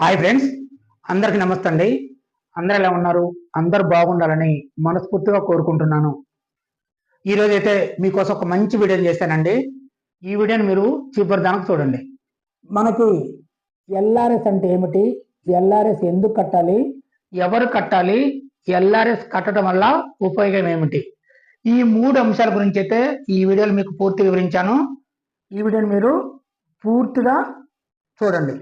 Hi friends అందరికి నమస్తే అండి అందరు ఎలా ఉన్నారు? అందరు బాగుండాలని మనస్ఫూర్తిగా కోరుకుంటున్నాను. ఈరోజు అయితే మీకోసం ఒక మంచి వీడియోని చేశానండి. ఈ వీడియోని మీరు చివరి దానికి చూడండి. మనకి ఎల్ఆర్ఎస్ అంటే ఏమిటి? ఎల్ఆర్ఎస్ ఎందుకు కట్టాలి? ఎవరు కట్టాలి? ఎల్ఆర్ఎస్ కట్టడం వల్ల ఉపయోగం ఏమిటి? ఈ మూడు అంశాల గురించి అయితే ఈ వీడియోలో మీకు పూర్తిగా వివరించాను. ఈ వీడియోని మీరు పూర్తిగా చూడండి.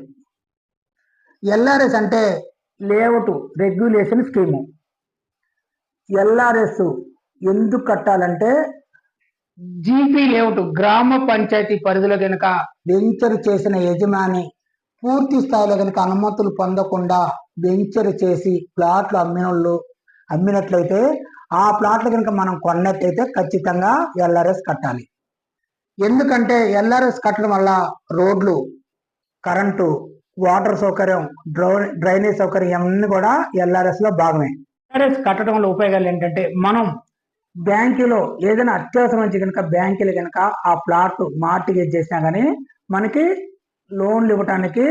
ఎల్ఆర్ఎస్ అంటే లేఅవుట్ రెగ్యులేషన్ స్కీము ఎల్ఆర్ఎస్ ఎందుకు కట్టాలంటే జీపీ లేఅవుట్ గ్రామ పంచాయతీ పరిధిలో కనుక వెంచర్ చేసిన యజమాని పూర్తి స్థాయిలో కనుక అనుమతులు పొందకుండా వెంచర్ చేసి ప్లాట్లు అమ్మినోళ్ళు అమ్మినట్లయితే ఆ ప్లాట్లు కనుక మనం కొన్నట్టయితే ఖచ్చితంగా ఎల్ఆర్ఎస్ కట్టాలి. ఎందుకంటే ఎల్ఆర్ఎస్ కట్టడం వల్ల రోడ్లు కరెంటు వాటర్ సౌకర్యం డ్రై- డ్రైనేజ్ సౌకర్యం అన్ని కూడా ఎల్ఆర్ఎస్లో భాగమే. ఎల్ఆర్ఎస్ కట్టడం వల్ల ఉపయోగాలు ఏంటంటే మనం బ్యాంకులో ఏదైనా అత్యవసరం నుంచి కనుక బ్యాంకులు కనుక ఆ ప్లాట్ మార్టిగేజ్ చేసినా కానీ మనకి లోన్లు ఇవ్వడానికి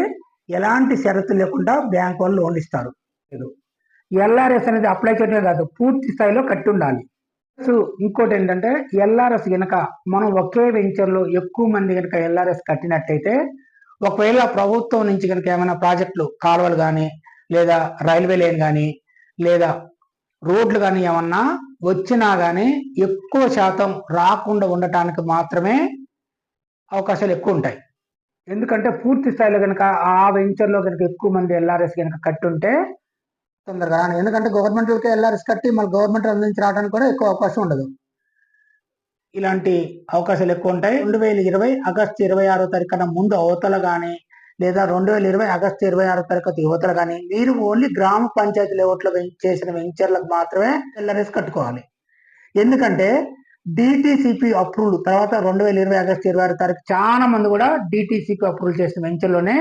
ఎలాంటి షరతులు లేకుండా బ్యాంక్ వాళ్ళు లోన్లు ఇస్తారు. ఎల్ఆర్ఎస్ అనేది అప్లై చేయడమే కాదు పూర్తి స్థాయిలో కట్టి ఉండాలి. ఇంకోటి ఏంటంటే ఎల్ఆర్ఎస్ కనుక మనం ఒకే వెంచర్లో ఎక్కువ మంది కనుక ఎల్ఆర్ఎస్ కట్టినట్టయితే ఒకవేళ ప్రభుత్వం నుంచి కనుక ఏమైనా ప్రాజెక్టులు కాలువలు కానీ లేదా రైల్వే లైన్ కానీ లేదా రోడ్లు కానీ ఏమన్నా వచ్చినా కానీ ఎక్కువ శాతం రాకుండా ఉండటానికి మాత్రమే అవకాశాలు ఎక్కువ ఉంటాయి. ఎందుకంటే పూర్తి స్థాయిలో కనుక ఆ వెంచర్లో కనుక ఎక్కువ మంది ఎల్ఆర్ఎస్ కనుక కట్టుంటే తొందరగా ఎందుకంటే గవర్నమెంట్లకి ఎల్ఆర్ఎస్ కట్టి మళ్ళీ గవర్నమెంట్ అందించి రావడానికి కూడా ఎక్కువ అవకాశం ఉండదు. ఇలాంటి అవకాశాలు ఎక్కువ ఉంటాయి. రెండు వేల ఇరవై ఆగస్టు ఇరవై ఆరో తారీఖున ముందు అవతల కానీ లేదా రెండు వేల ఇరవై ఆగస్టు ఇరవై ఆరో తరగతి యువతల కానీ మీరు ఓన్లీ గ్రామ పంచాయతీ లెవెల్లో చేసిన వెంచర్లకు మాత్రమే ఎల్ఆర్ఎస్ కట్టుకోవాలి. ఎందుకంటే డిటిసిపి అప్రూవ్ తర్వాత రెండు వేల ఇరవై ఆగస్టు ఇరవై ఆరో తారీఖు చాలా మంది కూడా డిటిసిపి అప్రూవల్ చేసిన వెంచర్లోనే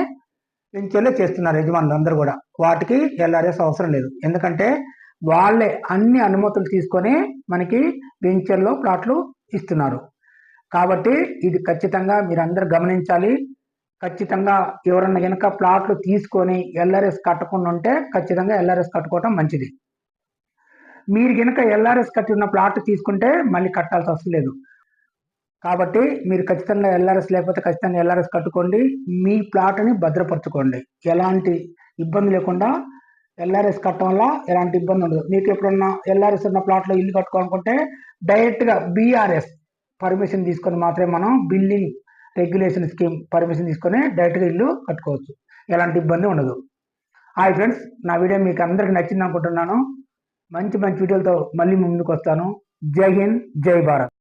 వెంచర్లో చేస్తున్నారు యజమానులు అందరూ కూడా. వాటికి ఎల్ఆర్ఎస్ అవసరం లేదు. ఎందుకంటే వాళ్ళే అన్ని అనుమతులు తీసుకొని మనకి వెంచర్లో ప్లాట్లు ఇస్తున్నారు. కాబట్టి ఇది ఖచ్చితంగా మీరందరూ గమనించాలి. ఖచ్చితంగా ఎవరన్నా కనుక ప్లాట్లు తీసుకొని ఎల్ఆర్ఎస్ కట్టకుండా ఉంటే ఖచ్చితంగా ఎల్ఆర్ఎస్ కట్టుకోవటం మంచిది. మీరు కనుక ఎల్ఆర్ఎస్ కట్టి ఉన్న ప్లాట్ తీసుకుంటే మళ్ళీ కట్టాల్సి అవసరం లేదు. కాబట్టి మీరు ఖచ్చితంగా ఎల్ఆర్ఎస్ లేకపోతే ఖచ్చితంగా ఎల్ఆర్ఎస్ కట్టుకోండి. మీ ప్లాట్ని భద్రపరచుకోండి. ఎలాంటి ఇబ్బంది లేకుండా ఎల్ఆర్ఎస్ కట్టడం వల్ల ఎలాంటి ఇబ్బంది ఉండదు. మీకు ఎప్పుడన్నా ఎల్ఆర్ఎస్ ఉన్న ప్లాట్లో ఇల్లు కట్టుకోవాలనుకుంటే డైరెక్ట్గా బీఆర్ఎస్ పర్మిషన్ తీసుకొని మాత్రమే మనం బిల్డింగ్ రెగ్యులేషన్ స్కీమ్ పర్మిషన్ తీసుకొని డైరెక్ట్గా ఇల్లు కట్టుకోవచ్చు. ఎలాంటి ఇబ్బంది ఉండదు. హాయ్ ఫ్రెండ్స్ నా వీడియో మీకు అందరికి నచ్చింది అనుకుంటున్నాను. మంచి మంచి వీడియోలతో మళ్ళీ ముందుకు వస్తాను. జై హింద్ జై భారత్.